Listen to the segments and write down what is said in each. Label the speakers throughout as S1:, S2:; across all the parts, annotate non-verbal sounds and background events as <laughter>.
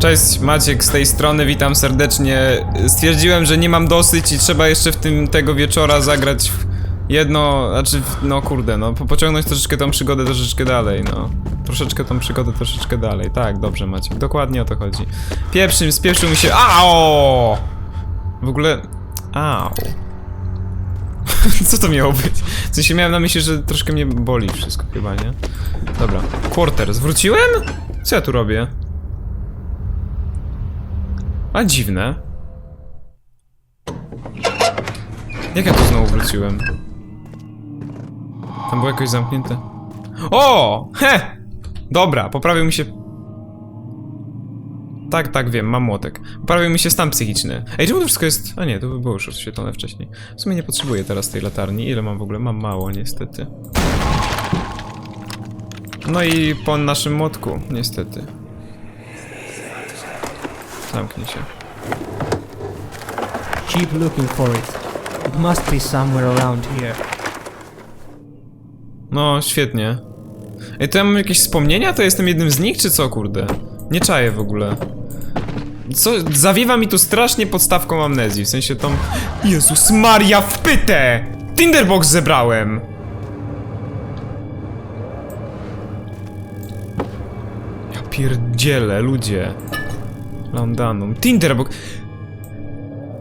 S1: Cześć, Maciek z tej strony, witam serdecznie. Stwierdziłem, że nie mam dosyć i trzeba jeszcze w tym tego wieczora zagrać w jedno, znaczy, no kurde, no po- pociągnąć troszeczkę tą przygodę troszeczkę dalej, no. Troszeczkę tą przygodę troszeczkę dalej. Tak, dobrze Maciek, dokładnie o to chodzi. Pierwszym, spieprzył mi się, ao! W ogóle, au. <laughs> Co to miało być? W sensie miałem na myśli, że troszkę mnie boli wszystko chyba, nie? Dobra, quarters, wróciłem? Co ja tu robię? A dziwne. Jak ja tu znowu wróciłem? Tam było jakoś zamknięte. O! He! Dobra, poprawił mi się. Tak, tak, wiem, mam młotek. Poprawił mi się stan psychiczny. Ej, czemu to wszystko jest. A nie, to by było już oświetlone wcześniej. W sumie nie potrzebuję teraz tej latarni. Ile mam w ogóle? Mam mało, niestety. No i po naszym młotku, niestety. Zamknij się.
S2: Keep looking for it. It must be somewhere around here.
S1: No, świetnie. Ej, to ja mam jakieś wspomnienia? To jestem jednym z nich, czy co, kurde? Nie czaję w ogóle. Co? Zawiewa mi tu strasznie podstawką amnezji, w sensie tą... Jezus Maria, w pytę! Tinderbox zebrałem! Ja pierdzielę, ludzie. Landanum. Tinderbox...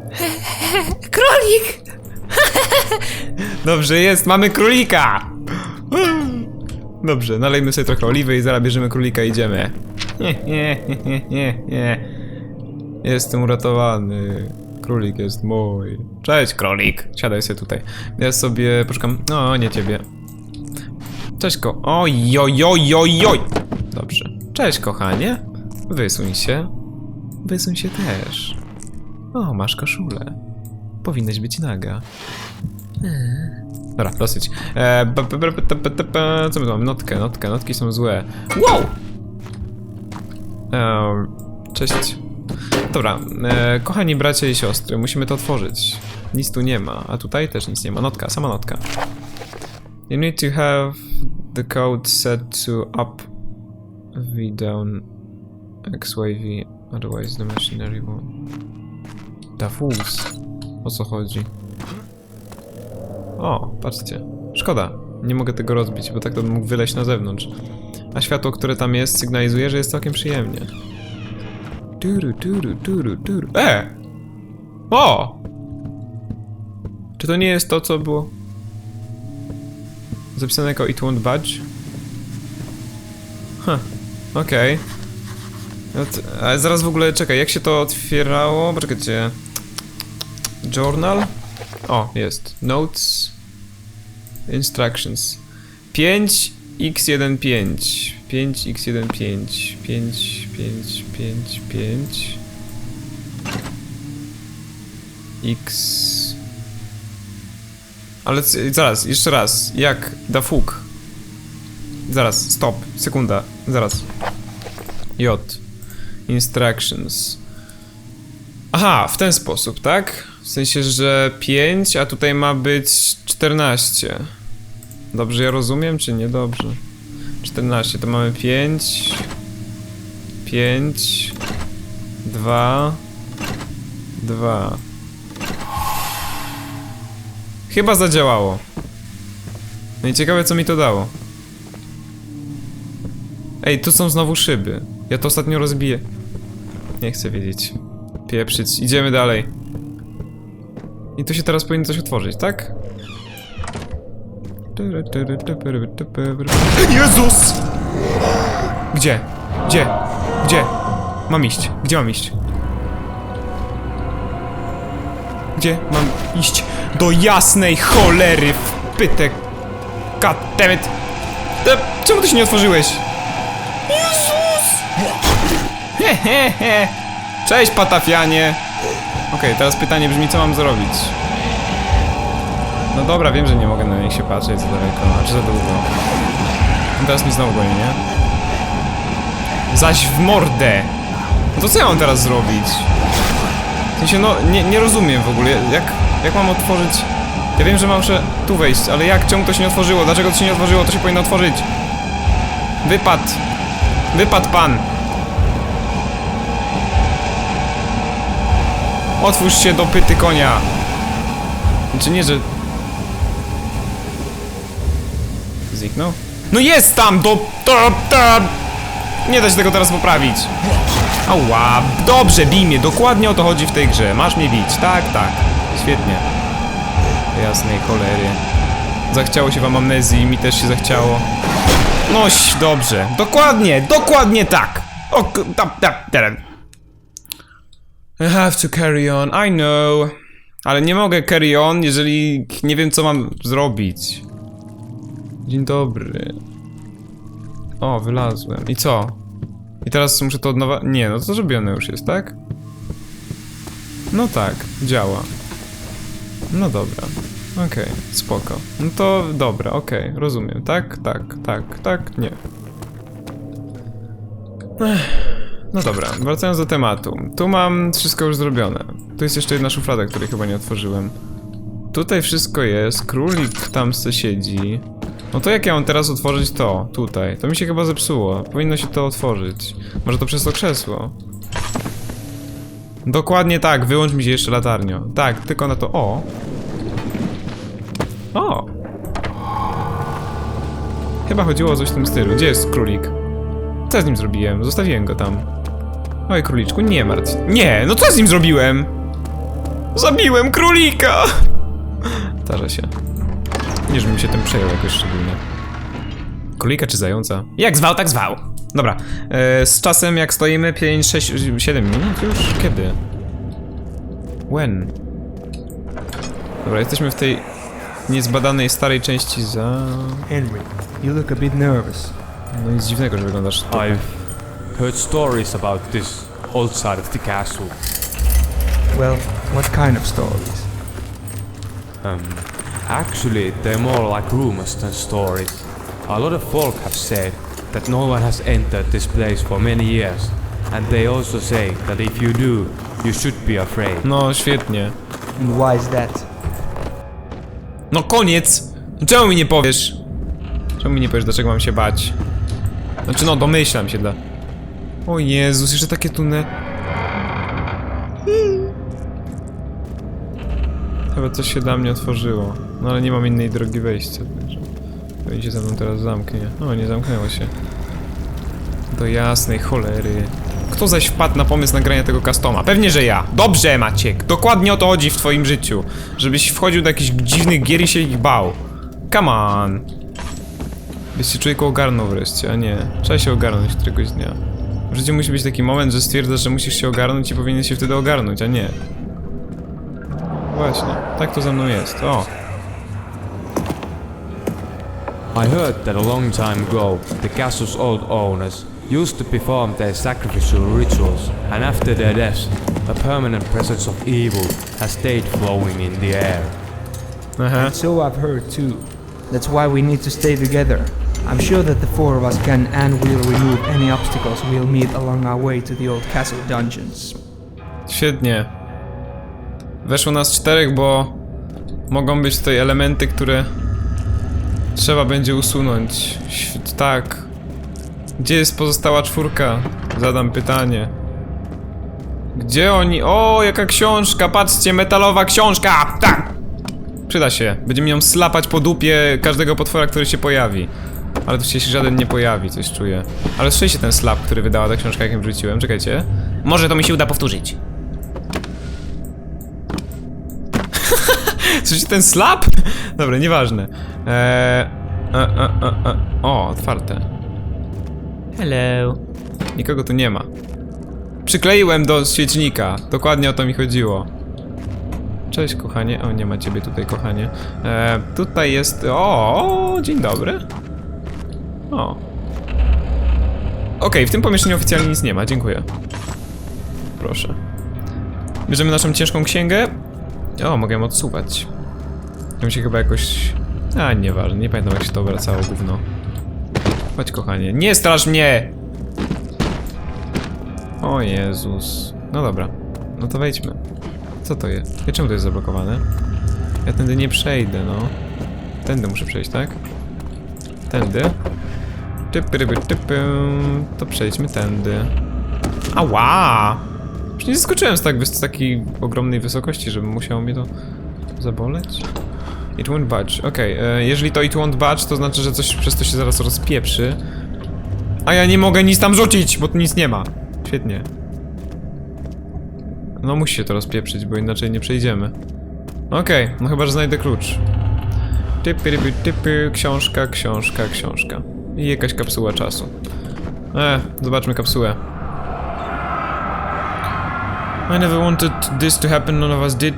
S1: <laughs>
S3: Królik!
S1: Dobrze jest, mamy królika! Dobrze, nalejmy sobie trochę oliwy i zaraz bierzemy królika i idziemy. Nie, nie, nie, nie, nie. Jestem uratowany. Królik jest mój. Cześć, królik. Siadaj sobie tutaj. Ja sobie poszukam. No, nie ciebie. Cześć, ko. Oj, oj, oj, oj, oj. Dobrze. Cześć, kochanie. Wysuń się. Wysuń się też. O, masz koszulę. Powinnaś być naga. Dobra, dosyć. E, co my tu mamy? Notkę, notkę, notki są złe. Wow! Cześć. Dobra, e, kochani bracia i siostry, musimy to otworzyć. Nic tu nie ma, a tutaj też nic nie ma. Notka, sama notka. You need to have the code set to up Y, V, otherwise the machinery won't. Dafus. O co chodzi? O, patrzcie. Szkoda. Nie mogę tego rozbić, bo tak to bym mógł wyleźć na zewnątrz. A światło, które tam jest, sygnalizuje, że jest całkiem przyjemnie. Turu, turu, turu, turu. E! O! Czy to nie jest to, co było zapisane jako it won't budge? Huh, okej. No Ale zaraz w ogóle, czekaj, jak się to otwierało? Poczekajcie. Journal? O, jest. Notes. Instructions. 5x15. 5x15. 5, 5, 5, 5. X. Ale zaraz, jeszcze raz. Jak? Da fuk. Zaraz, stop. Sekunda. Zaraz. J. Instructions. Aha, w ten sposób, tak? W sensie, że 5, a tutaj ma być 14. Dobrze ja rozumiem, czy nie dobrze? 14, to mamy 5, 5, 2, 2. Chyba zadziałało. No i ciekawe, co mi to dało. Ej, tu są znowu szyby. Ja to ostatnio rozbiję. Nie chcę wiedzieć. Pieprzyć. Idziemy dalej. I tu się teraz powinno coś otworzyć, tak? Jezus! Gdzie? Gdzie? Gdzie? Mam iść. Gdzie mam iść? Gdzie mam iść? Do jasnej cholery w pytek. E, Czemu ty się nie otworzyłeś? <laughs> Cześć, patafianie! Okej, teraz pytanie brzmi, co mam zrobić? No dobra, wiem, że nie mogę na nich się patrzeć za daleko, a czy za długo. No teraz mi znowu goni, nie? Zaś w mordę! No to co ja mam teraz zrobić? W sensie, no, nie, nie rozumiem w ogóle, jak, jak mam otworzyć... Ja wiem, że mam muszę tu wejść, ale jak? Czemu to się nie otworzyło? Dlaczego to się nie otworzyło? To się powinno otworzyć. Wypad! Wypad pan! Otwórz się do pyty konia! Czy nie, że... Zniknął? No jest tam! Do... do, do. Nie da się tego teraz poprawić. Ała, dobrze, bij mnie, dokładnie o to chodzi w tej grze. Masz mnie bić, tak, tak. Świetnie. Jasnej cholery. Zachciało się wam amnezji, mi też się zachciało. Noś, dobrze. Dokładnie, dokładnie tak. O, tam, tam, tam. I have to carry on, I know. Ale nie mogę carry on, jeżeli nie wiem, co mam zrobić. Dzień dobry. O, wylazłem. I co? I teraz muszę to od nowa... Nie, no to zrobione już jest, tak? No tak, działa. No dobra. Okej, spoko. No to dobra, okej, rozumiem. Tak, tak, tak, tak, nie. Ech, No dobra, wracając do tematu. Tu mam wszystko już zrobione. Tu jest jeszcze jedna szuflada, której chyba nie otworzyłem. Tutaj wszystko jest, królik tam se siedzi. No to jak ja mam teraz otworzyć to, tutaj? To mi się chyba zepsuło. Powinno się to otworzyć. Może to przez to krzesło. Dokładnie tak, wyłącz mi się jeszcze latarnio. Tak, tylko na to. O! O! Chyba chodziło o coś w tym stylu. Gdzie jest królik? Co z nim zrobiłem? Zostawiłem go tam. Oj, króliczku, nie martw. Nie, no co z nim zrobiłem? Zabiłem królika! Zdarza się. Nie, żebym się tym przejął jakoś szczególnie. Królika czy zająca? Jak zwał, tak zwał. Dobra, e, z czasem jak stoimy 5, 6, 7 minut już? Kiedy? When? Dobra, jesteśmy w tej niezbadanej starej części za...
S2: Henry, you look a bit nervous.
S1: No nic dziwnego, że wyglądasz.
S3: I've heard stories about this old side of the castle.
S2: Well, what kind of stories?
S3: Um, actually, they're more like rumors than stories. A lot of folk have said that no one has entered this place for many years, and they also say that if you do, you should be afraid.
S1: No, świetnie.
S2: And why is that?
S1: No koniec! Czemu mi nie powiesz? Czemu mi nie powiesz, dlaczego mam się bać? Znaczy no, domyślam się dla... O Jezus, jeszcze takie tunne... Chyba coś się dla mnie otworzyło. No ale nie mam innej drogi wejścia, także... Się ze mną teraz zamknie. O, nie zamknęło się. Do jasnej cholery. Kto zaś wpadł na pomysł nagrania tego customa? Pewnie, że ja. Dobrze, Maciek. Dokładnie o to chodzi w twoim życiu. Żebyś wchodził do jakichś dziwnych gier i się ich bał. Come on. Byś się człowieku ogarnął wreszcie, a nie. Trzeba się ogarnąć któregoś dnia. W życiu musi być taki moment, że stwierdzasz, że musisz się ogarnąć i powinien się wtedy ogarnąć, a nie. Właśnie, tak to ze mną jest. O,
S3: I heard that a long time ago, the castle's old owners used to perform their sacrificial rituals, and after their deaths, a permanent presence of evil has stayed flowing in the air.
S1: aha.
S2: So I've heard too. That's why we need to stay together. I'm sure that the four of us can and will remove any obstacles we'll meet along our way to the old castle dungeons.
S1: Świetnie. Weszło nas czterech, bo mogą być tutaj elementy, które trzeba będzie usunąć. Tak. Gdzie jest pozostała czwórka? Zadam pytanie. Gdzie oni? O, jaka książka! Patrzcie, metalowa książka! Tak! Przyda się. Będziemy ją slapać po dupie każdego potwora, który się pojawi. Ale tu się żaden nie pojawi, coś czuję. Ale słyszeliście ten slap, który wydała ta książka, jak ją wrzuciłem? Czekajcie. Może to mi się uda powtórzyć. <laughs> Słyszycie ten slap? Dobra, nieważne. Eee, e, e, e, e. O, otwarte. Hello. Nikogo tu nie ma. Przykleiłem do świecznika. Dokładnie o to mi chodziło. Cześć, kochanie. O, nie ma ciebie tutaj, kochanie. Eee, tutaj jest... O, dzień dobry. O. Okej, w tym pomieszczeniu oficjalnie nic nie ma, dziękuję. Proszę. Bierzemy naszą ciężką księgę. O, mogę ją odsuwać. To się chyba jakoś... A, nieważne, nie pamiętam jak się to wracało, gówno. Chodź, kochanie. Nie straż mnie! O Jezus. No dobra. No to wejdźmy. Co to jest? Ja czemu to jest zablokowane? Ja tędy nie przejdę, no. Tędy muszę przejść, tak? Tędy. Typy, ryby, typy. To przejdźmy tędy. Ała! Już nie zaskoczyłem z, tak, z takiej ogromnej wysokości, żeby musiało mnie to zaboleć. It won't budge. Okej, e, jeżeli to it won't budge, to znaczy, że coś przez to się zaraz rozpieprzy. A ja nie mogę nic tam rzucić, bo tu nic nie ma. Świetnie. No musi się to rozpieprzyć, bo inaczej nie przejdziemy. Okej, no chyba, że znajdę klucz. Typy, typy, książka, książka, książka. I jakaś kapsuła czasu. E, zobaczmy kapsułę. I never wanted this to happen, none of us did.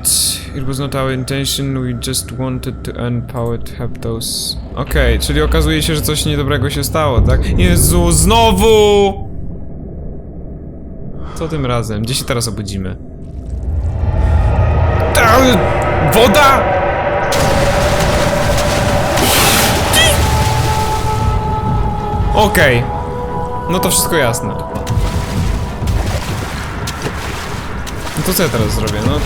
S1: It was not our intention, we just wanted to earn power to help those... Okej, czyli okazuje się, że coś niedobrego się stało, tak? Jezu, znowu! Co tym razem? Gdzie się teraz obudzimy? Woda! Okej. No to wszystko jasne. No to co ja teraz zrobię? No.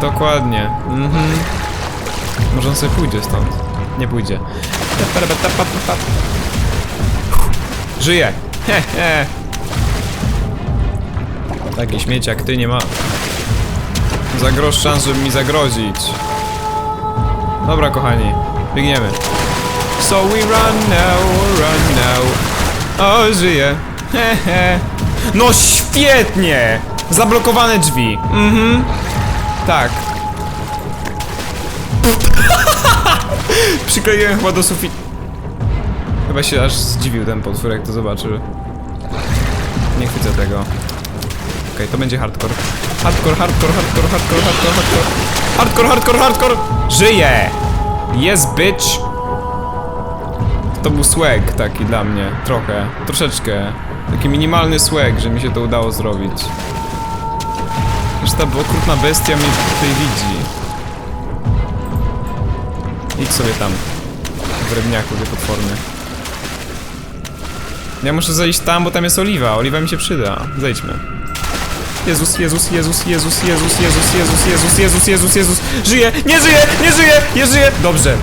S1: Dokładnie. Mhm. Może on sobie pójdzie stąd. Nie pójdzie. Żyje! He. Taki śmieć jak ty nie ma. Za grosz szans, żeby mi zagrozić. Dobra, kochani. Biegniemy. So we run now, run now. O, żyje. Hehe. <laughs> No świetnie! Zablokowane drzwi. Mhm. Tak. <laughs> Przykleiłem chyba do sufitu. Chyba się aż zdziwił ten potwór, jak to zobaczył. Nie chwycę tego. Okej, to będzie hardcore. Hardcore, hardcore, hardcore, hardcore, hardcore, hardcore. Hardcore, hardcore, hardcore! Żyje! Yes, bitch! To był swag taki dla mnie, trochę, troszeczkę. Taki minimalny swag, że mi się to udało zrobić. Że ta okrutna bestia mnie tutaj widzi. Idź sobie tam. W rybniaku, ty potworny. Ja muszę zejść tam, bo tam jest oliwa. Oliwa mi się przyda. Zejdźmy. Jezus, Jezus, Jezus, Jezus, Jezus, Jezus, Jezus, Jezus, Jezus, Jezus, Jezus. Żyje! Nie żyje! Nie żyje! Nie żyje! Dobrze.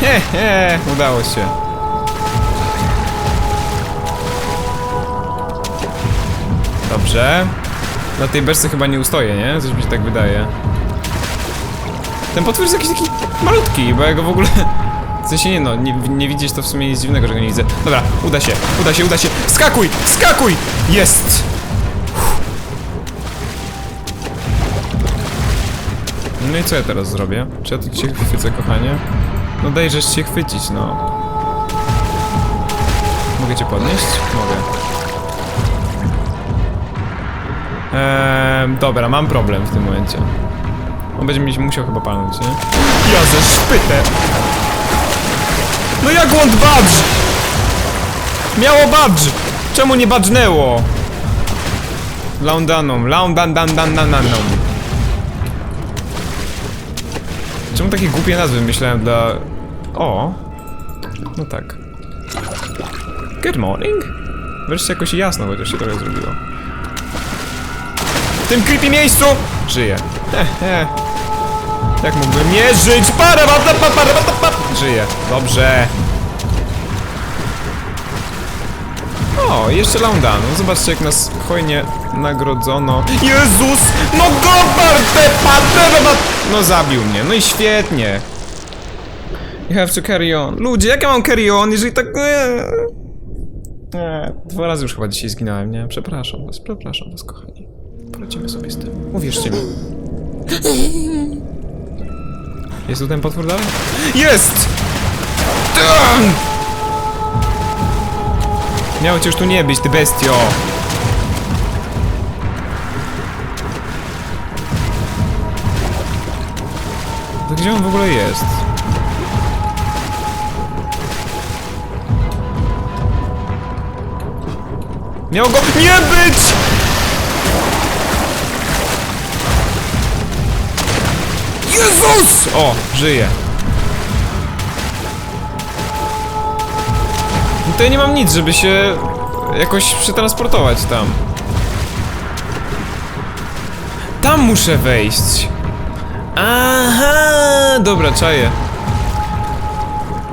S1: He, he, udało się. Dobrze. Na tej beczce chyba nie ustoję, nie? Coś mi się tak wydaje. Ten potwór jest jakiś taki malutki, bo ja go w ogóle... W sensie nie no, nie, nie widzieć to w sumie nic dziwnego, że go nie widzę. Dobra, uda się, uda się, uda się. Skakuj! Skakuj! Jest! No i co ja teraz zrobię? Czy ja tu cię chwycę, kochanie? No dajżesz się chwycić, no. Mogę cię podnieść? Mogę. Eee, dobra, mam problem w tym momencie. On będzie mi musiał chyba palnąć, nie? Ja ze szpytę! No jak want badge? Miało badge! Czemu nie badżnęło? Laundanom, laundan dan dan dan dan Czemu takie głupie nazwy myślałem dla... O! No tak. Good morning? Wreszcie jakoś jasno chociaż się trochę zrobiło. W tym creepy miejscu! Żyję. Hehe. Jak mógłbym nie żyć? Para, pa, pa, pa, para, pa, pa, pa. Żyję. Dobrze. O, jeszcze Laundanu. Zobaczcie jak nas hojnie nagrodzono. Jezus! No gopar te pater! No zabił mnie. No i świetnie. You have to carry on. Ludzie, jak ja mam carry on, jeżeli tak... Eee, dwa razy już chyba dzisiaj zginąłem, nie? Przepraszam was, przepraszam was, kochani. Poradzimy sobie z tym. Uwierzcie mi. Jest tu ten potwór dalej? Jest! Dam! Miało cię już tu nie być, ty bestio! To gdzie on w ogóle jest? Miało go nie być! Jezus! O, żyje. to ja nie mam nic, żeby się jakoś przetransportować tam. Tam muszę wejść. Aha, dobra, czaję.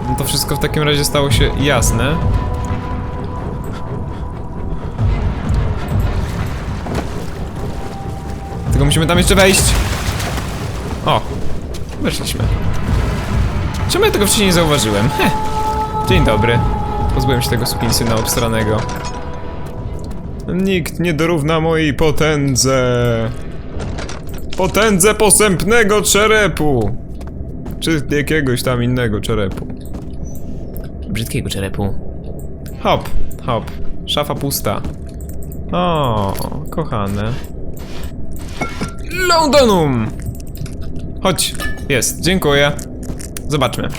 S1: No to wszystko w takim razie stało się jasne. Tylko musimy tam jeszcze wejść. O, weszliśmy. Czemu ja tego wcześniej nie zauważyłem? Heh. Dzień dobry. Pozbyłem się tego sukinsyna obstranego. Nikt nie dorówna mojej potędze. Potędze posępnego czerepu. Czy jakiegoś tam innego czerepu. Brzydkiego czerepu. Hop, hop. Szafa pusta. O, kochane. Londonum! Chodź, jest, dziękuję. Zobaczmy.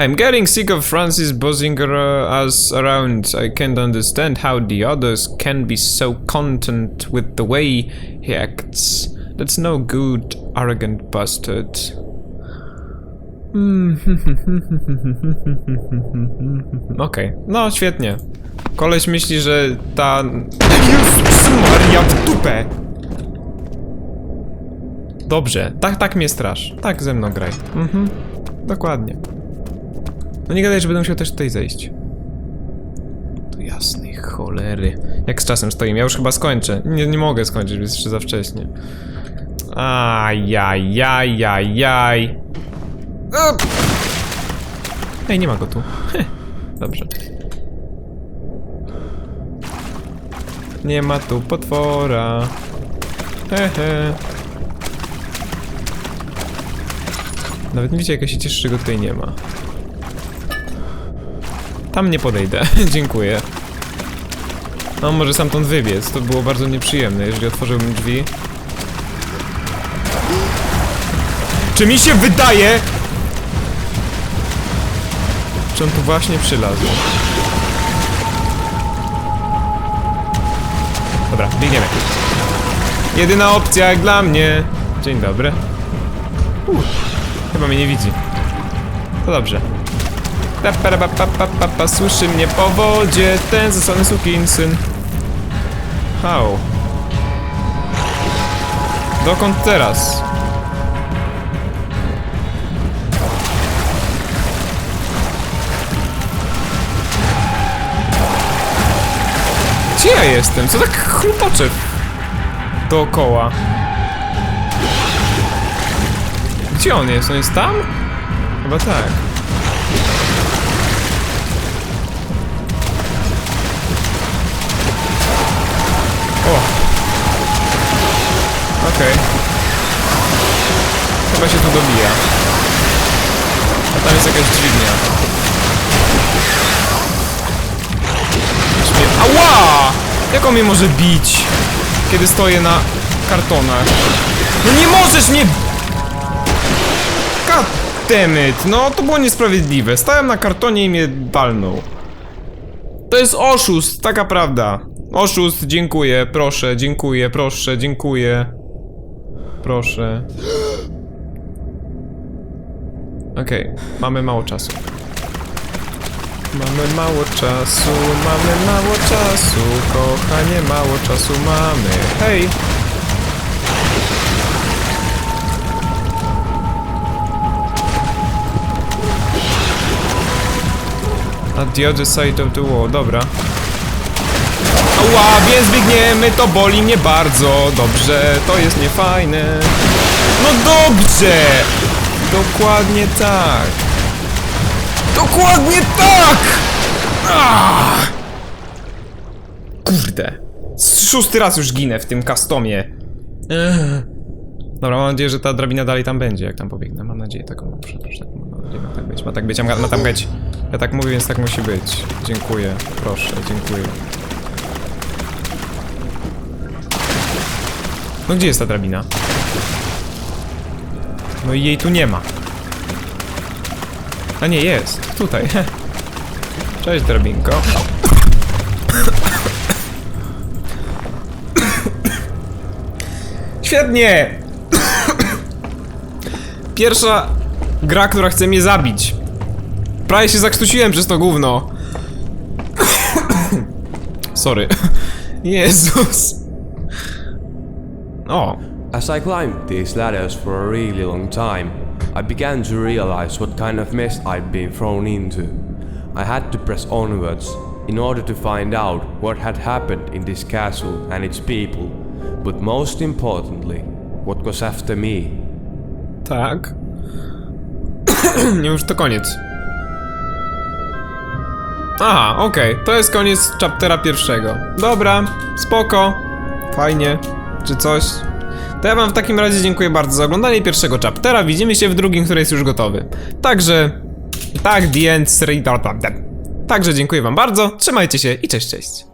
S1: I'm getting sick of Francis ar- us around. I can't understand how the others can be so content with the way he acts. That's no good, arrogant bastard. <laughs> Okej, no świetnie. Koleś myśli, że ta... Jezus Maria w dupę! Dobrze, tak, tak mnie strasz. Tak ze mną graj. Mhm, dokładnie. No nie gadaj, że będę musiał też tutaj zejść. To jasnej cholery. Jak z czasem stoimy? Ja już chyba skończę. Nie, nie mogę skończyć, bo jest jeszcze za wcześnie. Ajajajajaj. Ej, nie ma go tu. Dobrze. Nie ma tu potwora. Hehe. Nawet nie wiecie, jak ja się cieszę, że go tutaj nie ma. Tam nie podejdę, <laughs> dziękuję. No, może stamtąd wybiec, to było bardzo nieprzyjemne, jeżeli otworzyłbym drzwi. Czy mi się wydaje? Czy on tu właśnie przylazł? Dobra, biegniemy. Jedyna opcja jak dla mnie. Dzień dobry. Chyba mnie nie widzi. To dobrze. Pa, pa, pa, pa, pa, pa, pa, słyszy mnie po wodzie ten zasłany sukinsyn. How? Dokąd teraz? Gdzie ja jestem? Co tak chlupocze dookoła? Gdzie on jest? On jest tam? Chyba tak. Okej. Chyba się tu dobija. A tam jest jakaś dźwignia. Ała! Jak on mnie może bić? Kiedy stoję na kartonach. No nie możesz mnie... God damn it. No to było niesprawiedliwe. Stałem na kartonie i mnie walnął. To jest oszust, taka prawda. Oszust, dziękuję, proszę, dziękuję, proszę, dziękuję. Proszę. Okej, mamy mało czasu. Mamy mało czasu, mamy mało czasu, kochanie, mało czasu mamy. Hej! At the other side of the wall, dobra. Więc biegniemy, to boli mnie bardzo. Dobrze, to jest niefajne. No dobrze! Dokładnie tak. Dokładnie tak! Ah! Kurde. Szósty raz już ginę w tym customie. Dobra, mam nadzieję, że ta drabina dalej tam będzie, jak tam pobiegnę. Mam nadzieję, taką mam, przepraszam, mam nadzieję, ma tak być, ma tak być, ma, ma tam być. Ja tak mówię, więc tak musi być. Dziękuję, proszę, dziękuję. No gdzie jest ta drabina? No i jej tu nie ma. A nie, jest. Tutaj. <laughs> Cześć, drabinko. <coughs> Świetnie! <coughs> Pierwsza gra, która chce mnie zabić. Prawie się zakrztusiłem przez to gówno. <coughs> Sorry. Jezus. O,
S3: As I climbed these ladders for a really long time, I began to realize what kind of mess I'd been thrown into. I had to press onwards in order to find out what had happened in this castle and its people. But most importantly, what was after me.
S1: Tak. <coughs> już to koniec. Aha, okej, to jest koniec chaptera pierwszego. Dobra, spoko, fajnie, czy coś. To ja wam w takim razie dziękuję bardzo za oglądanie pierwszego chaptera. Widzimy się w drugim, który jest już gotowy. Także, tak, the end, serii- Także dziękuję wam bardzo, trzymajcie się i cześć, cześć.